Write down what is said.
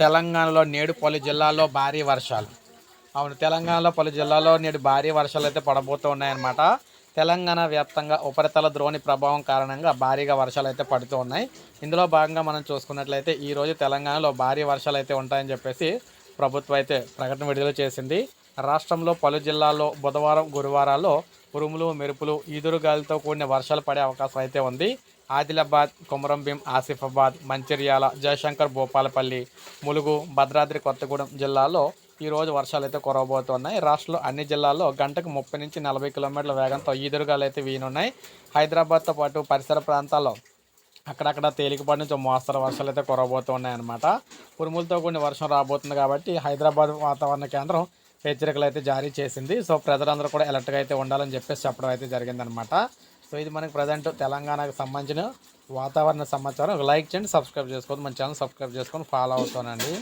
తెలంగాణలో నేడు పలు జిల్లాల్లో భారీ వర్షాలు. అవును తెలంగాణలో పలు జిల్లాల్లో నేడు భారీ వర్షాలు అయితే పడబోతూ ఉన్నాయన్నమాట. తెలంగాణ వ్యాప్తంగా ఉపరితల ద్రోణి ప్రభావం కారణంగా భారీగా వర్షాలు అయితే పడుతూ ఉన్నాయి. ఇందులో భాగంగా మనం చూసుకున్నట్లయితే ఈరోజు తెలంగాణలో భారీ వర్షాలు అయితే ఉంటాయని చెప్పేసి ప్రభుత్వం అయితే ప్రకటన విడుదల చేసింది. రాష్ట్రంలో పలు జిల్లాల్లో బుధవారం గురువారాల్లో ఉరుములు మెరుపులు ఈదురుగాలితో కూడిన వర్షాలు పడే అవకాశం అయితే ఉంది. ఆదిలాబాద్ కొమరంభీం ఆసిఫాబాద్ మంచిర్యాల జయశంకర్ భూపాలపల్లి ములుగు భద్రాద్రి కొత్తగూడెం జిల్లాల్లో ఈరోజు వర్షాలు అయితే కురవబోతున్నాయి. రాష్ట్రంలో అన్ని జిల్లాల్లో గంటకు ముప్పై నుంచి నలభై కిలోమీటర్ల వేగంతో ఈదురుగాలు అయితే వీనున్నాయి. హైదరాబాద్తో పాటు పరిసర ప్రాంతాల్లో అక్కడక్కడ తేలికపాటి నుంచి మోస్తరు వర్షాలు అయితే కురవబోతున్నాయి అనమాట ఉరుములతో కూడిన వర్షం రాబోతుంది కాబట్టి హైదరాబాద్ వాతావరణ కేంద్రం హెచ్చరికలు అయితే జారీ చేసింది. సో ప్రజలందరూ కూడా ఎలర్ట్గా అయితే ఉండాలని చెప్పేసి చెప్పడం అయితే జరిగిందనమాట సో ఇది మనకి ప్రజెంట్ తెలంగాణకు సంబంధించిన వాతావరణ సమాచారం. లైక్ చేయండి సబ్స్క్రైబ్ చేసుకోండి మన ఛానల్ సబ్స్క్రైబ్ చేసుకొని ఫాలో అవుతానండి.